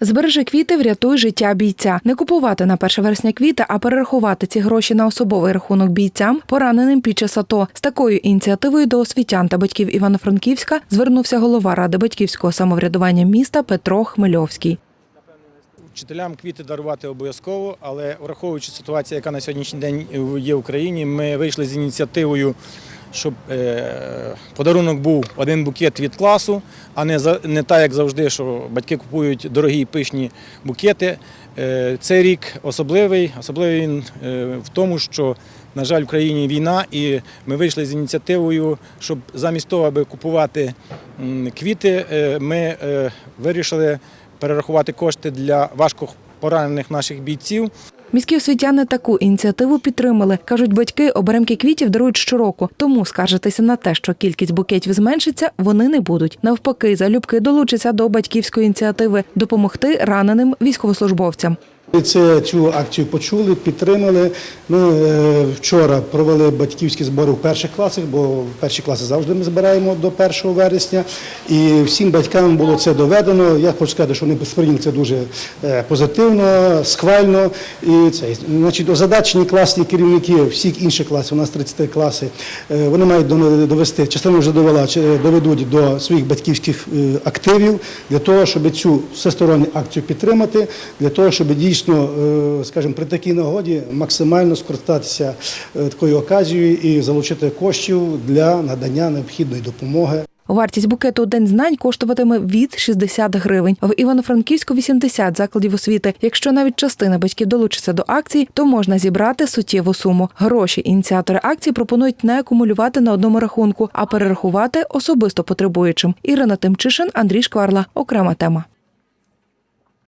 Збережи квіти, врятуй життя бійця. Не купувати на 1 вересня квіти, а перерахувати ці гроші на особовий рахунок бійцям, пораненим під час АТО. З такою ініціативою до освітян та батьків Івано-Франківська звернувся голова ради батьківського самоврядування міста Петро Хмельовський. Вчителям квіти дарувати обов'язково, але враховуючи ситуацію, яка на сьогоднішній день є в Україні, ми вийшли з ініціативою, щоб е, подарунок був один букет від класу, а не так, як завжди, що батьки купують дорогі пишні букети. Е, цей рік особливий, особливий він е, в тому, що, на жаль, в країні війна, і ми вийшли з ініціативою, щоб замість того, аби купувати квіти, ми вирішили перерахувати кошти для важко поранених наших бійців. Міські освітяни таку ініціативу підтримали. Кажуть, батьки оберемки квітів дарують щороку. Тому скаржитися на те, що кількість букетів зменшиться, вони не будуть. Навпаки, залюбки долучаться до батьківської ініціативи допомогти раненим військовослужбовцям. Це цю акцію почули, підтримали. Ми е, вчора провели батьківські збори в перших класах, бо перші класи завжди ми збираємо до 1 вересня. І всім батькам було це доведено. Я хочу сказати, що вони сприйняли це дуже е, позитивно, схвально. І це значить, озадачені класні керівники всіх інших класів, у нас 33 класи. е, Вони мають довести, частину вже довела, доведуть до своїх батьківських активів для того, щоб цю всесторонню акцію підтримати, для того, щоб дійсно, е, скажімо, при такій нагоді максимально скористатися е, такою оказією і залучити коштів для надання необхідної допомоги. Вартість букету День знань коштуватиме від 60 гривень. В Івано-Франківську 80 закладів освіти. Якщо навіть частина батьків долучиться до акції, то можна зібрати суттєву суму. Гроші ініціатори акції пропонують не акумулювати на одному рахунку, а перерахувати особисто потребуючим. Ірина Тимчишин, Андрій Шкварла. Окрема тема.